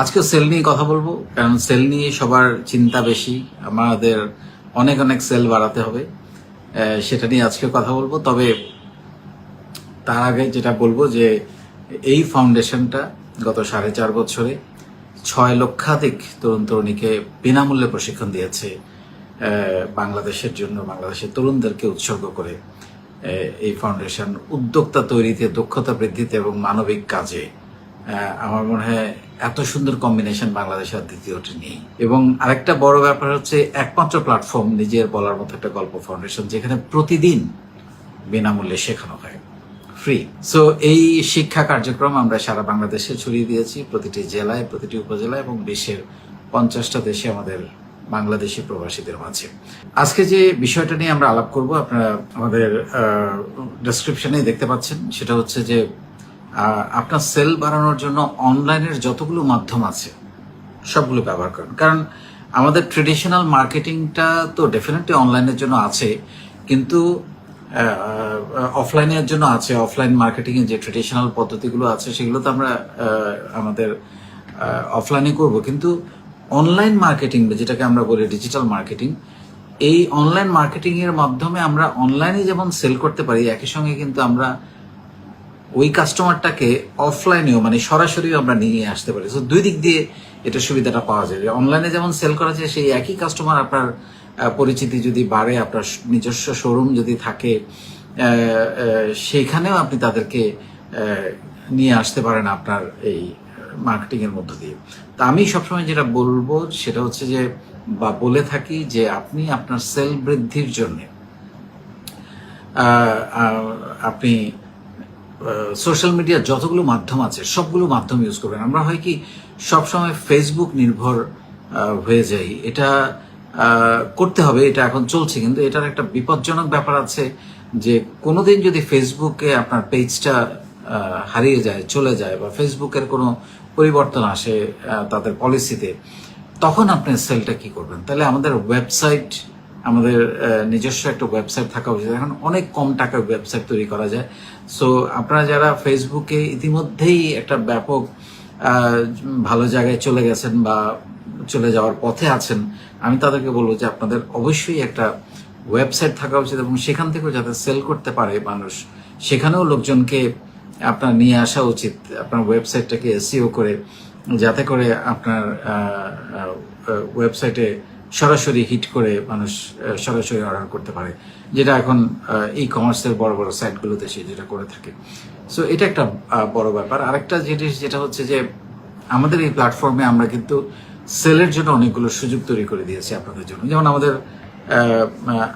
আজকে সেল নিয়ে কথা বলব, কারণ সেল নিয়ে সবার চিন্তা বেশি। আমাদের অনেক অনেক সেল বাড়াতে হবে সেটা নিয়ে আজকে কথা বলব। তবে তার আগে যেটা বলব যে, এই ফাউন্ডেশনটা গত সাড়ে চার বছরে ছয় লক্ষাধিক তরুণ তরুণীকে বিনামূল্যে প্রশিক্ষণ দিয়েছে বাংলাদেশের জন্য, বাংলাদেশের তরুণদেরকে উৎসর্গ করে এই ফাউন্ডেশন উদ্যোক্তা তৈরিতে, দক্ষতা বৃদ্ধিতে এবং মানবিক কাজে। আমার মনে হয় এত সুন্দর কম্বিনেশন বাংলাদেশের আর দ্বিতীয়টি নেই। এবং আরেকটা বড় ব্যাপার হচ্ছে একমাত্র প্ল্যাটফর্ম নিজের বলার মতো একটা গল্প ফাউন্ডেশন যেখানে প্রতিদিন বিনামূল্যে শেখানো হয়। ফ্রি সো এই শিক্ষা কার্যক্রম আমরা সারা বাংলাদেশে ছড়িয়ে দিয়েছি, প্রতিটি জেলায়, প্রতিটি উপজেলায় এবং বিশ্বের পঞ্চাশটা দেশে আমাদের বাংলাদেশি প্রবাসীদের মাঝে। আজকে যে বিষয়টা নিয়ে আমরা আলাপ করব, আপনারা আমাদের ডেসক্রিপশনে দেখতে পাচ্ছেন। সেটা হচ্ছে যে আপনার সেল বাড়ানোর জন্য অনলাইনের যতগুলো মাধ্যম আছে, সবগুলো ব্যবহার করেন। কারণ আমাদের ট্রেডিশনাল মার্কেটিংটা তো ডেফিনেটলি অনলাইনের জন্য আছে, কিন্তু অফলাইনের জন্য আছে। অফলাইন মার্কেটিং এর যে ট্রেডিশনাল পদ্ধতিগুলো আছে, সেগুলো তো আমরা আমাদের অফলাইনে করব। কিন্তু অনলাইন মার্কেটিং যেটাকে আমরা বলি ডিজিটাল মার্কেটিং এই অনলাইন মার্কেটিং এর মাধ্যমে আমরা অনলাইনে যেমন সেল করতে পারি, একই সঙ্গে কিন্তু আমরা ওই কাস্টমারটাকে অফলাইনেও মানে সরাসরি আমরা নিয়ে আসতে পারি। তো দুই দিক দিয়ে এটা সুবিধাটা পাওয়া যাবে অনলাইনে যেমন সেল করা যায়, সেই একই কাস্টমার আপনার পরিচিতি যদি বাড়ে, আপনার নিজস্ব শোরুম যদি থাকে সেইখানেও আপনি তাদেরকে নিয়ে আসতে পারেন আপনার এই মার্কেটিং এর মধ্য দিয়ে। তা আমি সবসময় যেটা বলব, সেটা হচ্ছে যে, বা বলে থাকি যে, আপনি আপনার সেল বৃদ্ধির জন্য আপনি সোশ্যাল মিডিয়ার যতগুলো মাধ্যম আছে, সবগুলো মাধ্যম ইউজ করবেন। আমরা হয় কি, সবসময় ফেসবুক নির্ভর হয়ে যাই। এটা করতে হবে, এটা এখন চলছে। কিন্তু এটার একটা বিপজ্জনক ব্যাপার আছে যে, কোনোদিন যদি ফেসবুকে আপনার পেজটা হারিয়ে যায়, চলে যায় বা ফেসবুকের কোনো পরিবর্তন আসে তাদের পলিসিতে তখন আপনি সেলটা কি করবেন? তাহলে আমাদের ওয়েবসাইট আমাদের নিজস্ব একটা ওয়েবসাইট থাকা উচিত। এখন অনেক কম টাকার ওয়েবসাইট তৈরি করা যায়। সো আপনারা যারা ফেসবুকে ইতিমধ্যেই একটা ব্যাপক ভালো জায়গায় চলে গেছেন বা চলে যাওয়ার পথে আছেন, আমি তাদেরকে বলব যে আপনাদের অবশ্যই একটা ওয়েবসাইট থাকা উচিত এবং সেখান থেকেও যাতে সেল করতে পারে মানুষ, সেখানেও লোকজনকে আপনার নিয়ে আসা উচিত, আপনার ওয়েবসাইটটাকে এসিও করে, যাতে করে আপনার ওয়েবসাইটে সরাসরি হিট করে মানুষ সরাসরি অর্ডার করতে পারে, যেটা এখন ই কমার্সের বড় বড় সাইটগুলোতে সে যেটা করে থাকে। সো এটা একটা বড় ব্যাপার। আরেকটা জিনিস যেটা হচ্ছে যে, আমাদের এই প্ল্যাটফর্মে আমরা কিন্তু সেলের জন্য অনেকগুলো সুযোগ তৈরি করে দিয়েছি আপনাদের জন্য। যেমন আমাদের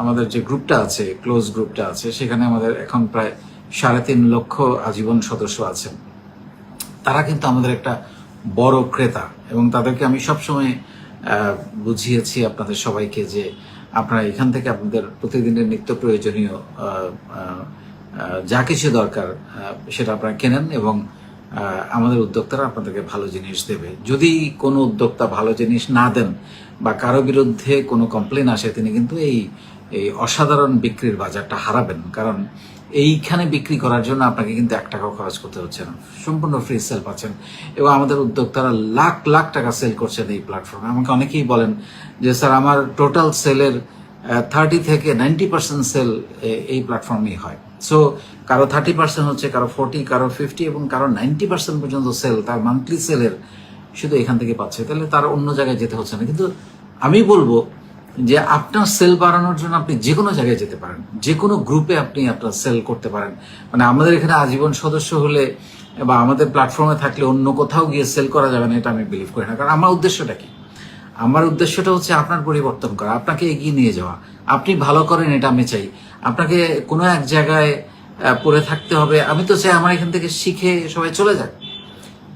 আমাদের যে গ্রুপটা আছে ক্লোজ গ্রুপটা আছে, সেখানে আমাদের এখন প্রায় সাড়ে তিন লক্ষ আজীবন সদস্য আছেন। তারা কিন্তু আমাদের একটা বড় ক্রেতা এবং তাদেরকে আমি সবসময় বুঝিয়েছি আপনাদের সবাইকে যে আপনারা এখান থেকে আপনাদের প্রতিদিনের নিত্য প্রয়োজনীয় যা কিছু দরকার সেটা আপনারা কেনেন এবং আমাদের উদ্যোক্তারা আপনাদেরকে ভালো জিনিস দেবে। যদি কোনো উদ্যোক্তা ভালো জিনিস না দেন বা কারও বিরুদ্ধে কোনো কমপ্লেন আসে, তিনি কিন্তু এই এই অসাধারণ বিক্রির বাজারটা হারাবেন। কারণ এইখানে বিক্রি করার জন্য আপনাকে কিন্তু এক টাকাও খরচ করতে হচ্ছে না। সম্পূর্ণ ফ্রি সেল পাচ্ছেন। এবং আমাদের উদ্যোক্তারা লাখ লাখ টাকা সেল করছেন এই প্ল্যাটফর্মে আমাকে অনেকেই বলেন যে, স্যার, আমার টোটাল সেলের থার্টি থেকে নাইনটি পার্সেন্ট সেল এই প্ল্যাটফর্মেই হয়। সো কারও থার্টি পার্সেন্ট হচ্ছে, কারও ফোর্টি কারও ফিফটি এবং কারও নাইনটি পার্সেন্ট পর্যন্ত সেল তার মান্থলি সেলের শুধু এখান থেকে পাচ্ছে। তাহলে তার অন্য জায়গায় যেতে হচ্ছে না। কিন্তু আমি বলব যে আপনার সেল বাড়ানোর জন্য আপনি যে কোনো জায়গায় যেতে পারেন যে কোনো গ্রুপে আপনি আপনার সেল করতে পারেন। মানে আমাদের এখানে আজীবন সদস্য হলে বা আমাদের প্ল্যাটফর্মে থাকলে অন্য কোথাও গিয়ে সেল করা যাবে না, এটা আমি বিলিভ করি না। কারণ আমার উদ্দেশ্যটা কি? আমার উদ্দেশ্যটা হচ্ছে আপনার পরিবর্তন করা, আপনাকে এগিয়ে নিয়ে যাওয়া। আপনি ভালো করেন, এটা আমি চাই। আপনাকে কোনো এক জায়গায় পড়ে থাকতে হবে। আমি তো চাই আমার এখান থেকে শিখে সবাই চলে যাক।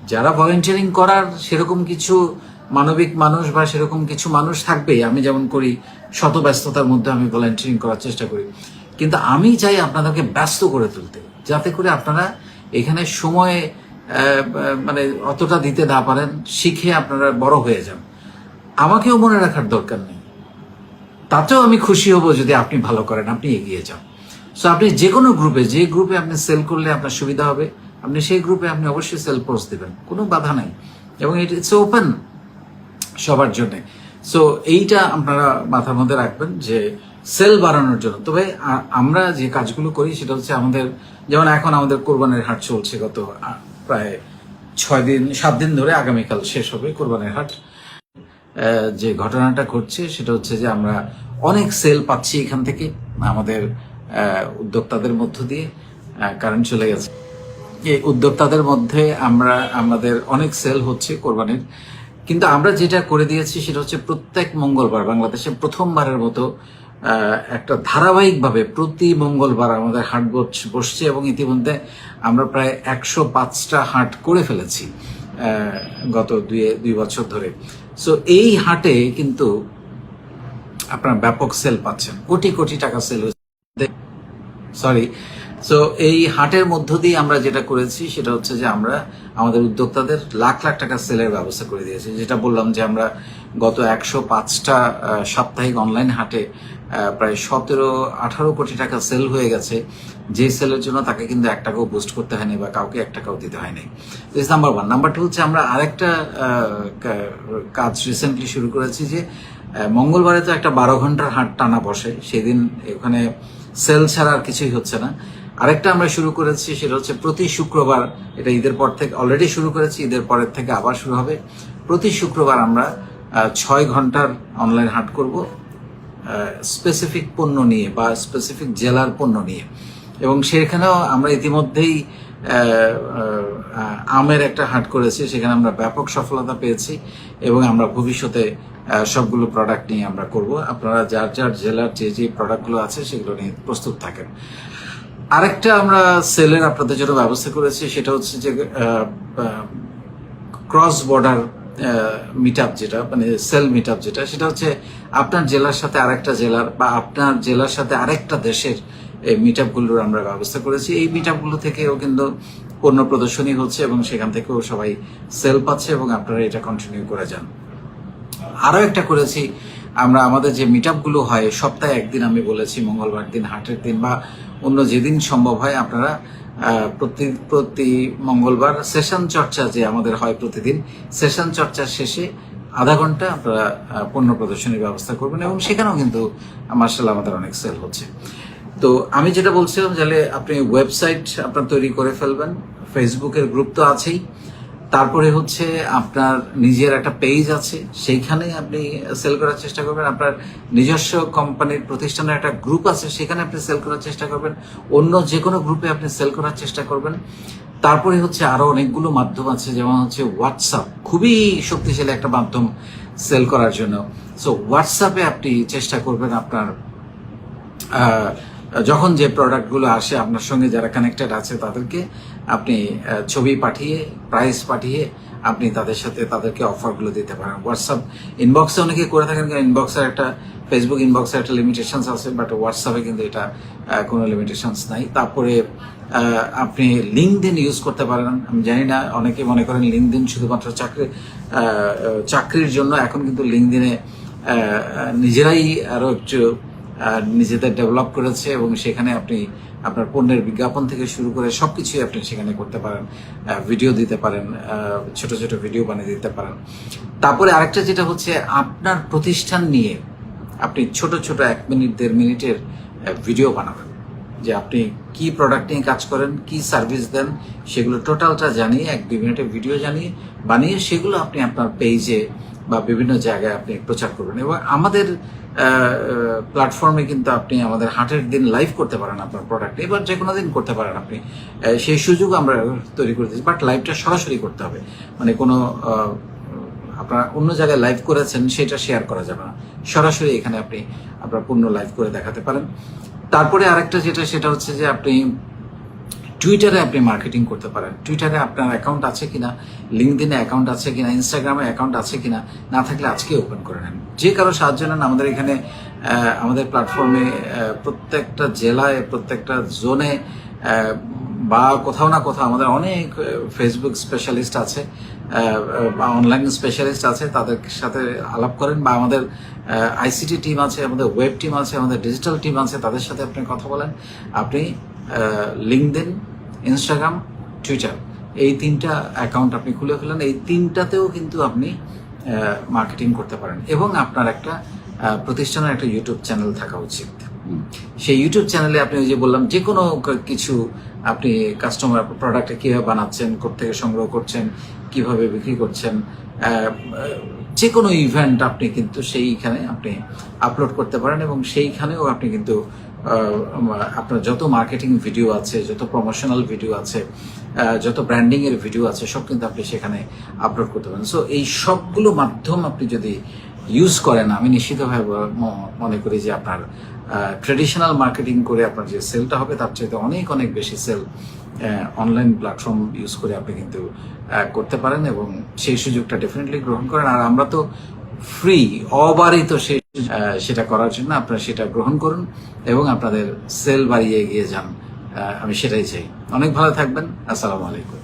যারা ভলেন্টিয়ারিং করার সেরকম কিছু মানবিক মানুষ বা সেরকম কিছু মানুষ থাকবেই। আমি যেমন করি, শত ব্যস্ততার মধ্যে আমি ভলেন্টিয়ারিং করার চেষ্টা করি। কিন্তু আমি চাই আপনাদেরকে ব্যস্ত করে তুলতে, যাতে করে আপনারা এখানে সময় মানে অতটা দিতে না পারেন, শিখে আপনারা বড় হয়ে যান। আমাকেও মনে রাখার দরকার নেই। তাতেও আমি খুশি হব যদি আপনি ভালো করেন, আপনি এগিয়ে যান। সো আপনি যে কোনো গ্রুপে যে গ্রুপে আপনি সেল করলে আপনার সুবিধা হবে, আপনি সেই গ্রুপে আপনি অবশ্যই সেল পোস্ট দেবেন, কোনো বাধা নাই। এবং ইটস ওপেন সবার জন্য। সো এইটা আপনারা মাথার মধ্যে রাখবেন যে সেল বাড়ানোর জন্য। তবে আমরা যে কাজগুলো করি সেটা হচ্ছে আমাদের, যেমন এখন আমাদের কোরবানের হাট চলছে গত প্রায় ছয় দিন, সাত দিন ধরে আগামীকাল শেষ হবে কোরবানের হাট। যে ঘটনাটা ঘটছে সেটা হচ্ছে যে আমরা অনেক সেল পাচ্ছি এখান থেকে, আমাদের উদ্যোক্তাদের মধ্য দিয়ে কারেন্ট চলে গেছে। এই উদ্যোক্তাদের মধ্যে আমরা, আমাদের অনেক সেল হচ্ছে কোরবানির। কিন্তু আমরা যেটা করে দিয়েছি সেটা হচ্ছে প্রত্যেক মঙ্গলবার, বাংলাদেশে প্রথমবারের মতো একটা ধারাবাহিকভাবে প্রতি মঙ্গলবার আমাদের হাট বস- বসছে এবং ইতিমধ্যে আমরা প্রায় একশো পাঁচটা হাট করে ফেলেছি গত দুই দুই বছর ধরে। সো এই হাটে কিন্তু আপনার ব্যাপক সেল পাচ্ছেন। কোটি কোটি টাকা সেল হচ্ছে সরি সো এই হাটের মধ্য দিয়ে আমরা যেটা করেছি, সেটা হচ্ছে যে আমরা আমাদের উদ্যোক্তাদের লাখ লাখ টাকা সেলের ব্যবস্থা করে দিয়েছি। যেটা বললাম যে আমরা গত একশো পাঁচটা সাপ্তাহিক অনলাইন হাটে প্রায় সতেরো, আঠারো কোটি টাকা সেল হয়ে গেছে। যে সেলের জন্য তাকে কিন্তু এক টাকাও বুস্ট করতে হয়নি বা কাউকে এক টাকাও দিতে হয়নি। This number one number two হচ্ছে আমরা আরেকটা কাজ রিসেন্টলি শুরু করেছি যে মঙ্গলবারে তো একটা বারো ঘণ্টার হাট টানা বসে। সেদিন ওখানে সেল ছাড়া আর কিছুই হচ্ছে না। আরেকটা আমরা শুরু করেছি, সেটা হচ্ছে প্রতি শুক্রবার, এটা ঈদের পর থেকে অলরেডি শুরু করেছি, ঈদের পরের থেকে আবার শুরু হবে। প্রতি শুক্রবার আমরা ছয় ঘণ্টার অনলাইন হাট করব স্পেসিফিক পণ্য নিয়ে বা স্পেসিফিক জেলার পণ্য নিয়ে। এবং সেখানেও আমরা ইতিমধ্যেই আমের একটা হাট করেছি, সেখানে আমরা ব্যাপক সফলতা পেয়েছি এবং আমরা ভবিষ্যতে সবগুলো প্রোডাক্ট নিয়ে আমরা করব। আপনারা যার যার জেলার যে যে প্রোডাক্টগুলো আছে, সেগুলো নিয়ে প্রস্তুত থাকেন। আরেকটা আমরা সেলের আপনাদের জন্য ব্যবস্থা করেছি, সেটা হচ্ছে যে ক্রস বর্ডার মিট যেটা মানে সেল মিট যেটা, সেটা হচ্ছে আপনার জেলার সাথে আরেকটা জেলার বা আপনার জেলার সাথে আরেকটা দেশের এই মিট আপগুলোর আমরা ব্যবস্থা করেছি। এই মিট আপগুলো থেকেও কিন্তু পণ্য প্রদর্শনী হচ্ছে এবং সেখান থেকেও সবাই সেল পাচ্ছে এবং আপনারা এটা কন্টিনিউ করে যান। আরও একটা করেছি। আমরা আমাদের যে মিটগুলো হয়, সপ্তাহে একদিন আমি বলেছি, মঙ্গলবার দিন, হাটের দিন বা অন্য যেদিন সম্ভব হয় আপনারা প্রতি প্রতি মঙ্গলবার সেশন চর্চা যে আমাদের হয় প্রতিদিন সেশন চর্চার শেষে আধা ঘণ্টা আপনারা পণ্য প্রদর্শনীর ব্যবস্থা করবেন এবং সেখানেও কিন্তু, মার্শাল আমাদের অনেক সেল হচ্ছে। তো আমি যেটা বলছিলাম, যে আপনি ওয়েবসাইট আপনার তৈরি করে ফেলবেন ফেসবুকের গ্রুপ তো আছেই। তারপরে হচ্ছে আপনার নিজের একটা পেজ আছে সেইখানে আপনি সেল করার চেষ্টা করবেন। আপনার নিজস্ব কোম্পানির প্রতিষ্ঠানের একটা গ্রুপ আছে, সেখানে আপনি সেল করার চেষ্টা করবেন। অন্য যে কোনো গ্রুপে আপনি সেল করার চেষ্টা করবেন। তারপরে হচ্ছে আরও অনেকগুলো মাধ্যম আছে, যেমন হচ্ছে হোয়াটসঅ্যাপ খুবই শক্তিশালী একটা মাধ্যম সেল করার জন্য। সো হোয়াটসঅ্যাপে আপনি চেষ্টা করবেন আপনার যখন যে প্রোডাক্টগুলো আসে আপনার সঙ্গে যারা কানেক্টেড আছে তাদেরকে আপনি ছবি পাঠিয়ে প্রাইস পাঠিয়ে আপনি তাদের সাথে তাদেরকে অফারগুলো দিতে পারেন। হোয়াটসঅ্যাপ ইনবক্সে অনেকে করে থাকেন, কারণ ইনবক্সের একটা ফেসবুক ইনবক্সের একটা লিমিটেশনস আছে বাট হোয়াটসঅ্যাপে কিন্তু এটা কোনো লিমিটেশনস নাই। তারপরে আপনি লিঙ্কদিন ইউজ করতে পারেন। আমি জানি না, অনেকে মনে করেন লিঙ্কদিন শুধুমাত্র চাকরি চাকরির জন্য, এখন কিন্তু লিঙ্কদিনে নিজেরাই আরও একটু নিজেদের ডেভেলপ করেছে এবং সেখানে আপনি আপনার পণ্যের বিজ্ঞাপন থেকে শুরু করে সবকিছুই আপনি সেখানে করতে পারেন ভিডিও দিতে পারেন ছোট ছোট ভিডিও বানিয়ে দিতে পারেন। তারপরে আরেকটা যেটা হচ্ছে, আপনার প্রতিষ্ঠান নিয়ে আপনি ছোট ছোট এক মিনিট, দেড় মিনিটের ভিডিও বানাবেন। যে আপনি কি প্রোডাক্ট নিয়ে কাজ করেন, কি সার্ভিস দেন, সেগুলো টোটালটা জানিয়ে, এক দুই মিনিটের ভিডিও জানিয়ে, বানিয়ে সেগুলো আপনি আপনার পেজে বা বিভিন্ন জায়গায় আপনি প্রচার করবেন। এবং আমাদের প্ল্যাটফর্মে কিন্তু আপনি আমাদের হাটের দিন লাইভ করতে পারেন আপনার প্রোডাক্ট এবার যে কোনো দিন করতে পারেন আপনি। সেই সুযোগ আমরা তৈরি করে দিচ্ছি বাট লাইভটা সরাসরি করতে হবে। মানে কোনো আপনার অন্য জায়গায় লাইভ করেছেন, সেটা শেয়ার করা যাবে না। সরাসরি এখানে আপনি আপনার পূর্ণ লাইভ করে দেখাতে পারেন। তারপরে আরেকটা যেটা, সেটা হচ্ছে যে আপনি টুইটারে আপনি মার্কেটিং করতে পারেন। টুইটারে আপনার অ্যাকাউন্ট আছে কিনা লিঙ্কদিনে অ্যাকাউন্ট আছে কিনা ইনস্টাগ্রামে অ্যাকাউন্ট আছে কিনা, না থাকলে আজকে ওপেন করে নেন। যে কারও সাহায্য নেন, আমাদের এখানে আমাদের প্ল্যাটফর্মে প্রত্যেকটা জেলায়, প্রত্যেকটা জোনে বা কোথাও না কোথাও আমাদের অনেক ফেসবুক স্পেশালিস্ট আছে বা অনলাইন স্পেশালিস্ট আছে, তাদের সাথে আলাপ করেন বা আমাদের আইসিটি টিম আছে, আমাদের ওয়েব টিম আছে, আমাদের ডিজিটাল টিম আছে, তাদের সাথে আপনি কথা বলেন। আপনি লিঙ্কদিন ইনস্টাগ্রাম টুইটার এই তিনটা অ্যাকাউন্ট আপনি খুলে ফেলেন। এই তিনটাতেও কিন্তু আপনি মার্কেটিং করতে পারেন। এবং আপনার একটা প্রতিষ্ঠানের একটা ইউটিউব চ্যানেল থাকা উচিত। সেই ইউটিউব চ্যানেলে আপনি ওই যে বললাম যে কোনো কিছু আপনি কাস্টমার প্রোডাক্টটা কীভাবে বানাচ্ছেন কোথেকে সংগ্রহ করছেন কীভাবে বিক্রি করছেন যে কোনো ইভেন্ট আপনি কিন্তু সেইখানে আপনি আপলোড করতে পারেন এবং সেইখানেও আপনি কিন্তু আপনার যত মার্কেটিং ভিডিও আছে যত প্রমোশনাল ভিডিও আছে যত ব্র্যান্ডিং এর ভিডিও আছে সব কিন্তু আপনি সেখানে আপলোড করতে পারেন। সো এই সবগুলো মাধ্যম আপনি যদি ইউজ করেন আমি নিশ্চিতভাবে মনে করি যে আপনার ট্রেডিশনাল মার্কেটিং করে আপনার যে সেলটা হবে তার চাইতে অনেক অনেক বেশি সেল অনলাইন প্ল্যাটফর্ম ইউজ করে আপনি কিন্তু করতে পারেন এবং সেই সুযোগটা ডেফিনেটলি গ্রহণ করেন। আর আমরা তো ফ্রি অবারিত সে আহ, সেটা করার জন্য আপনারা সেটা গ্রহণ করুন এবং আপনাদের সেল বাড়িয়ে এগিয়ে যান। আমি সেটাই চাই। অনেক ভালো থাকবেন। আসসালামু আলাইকুম।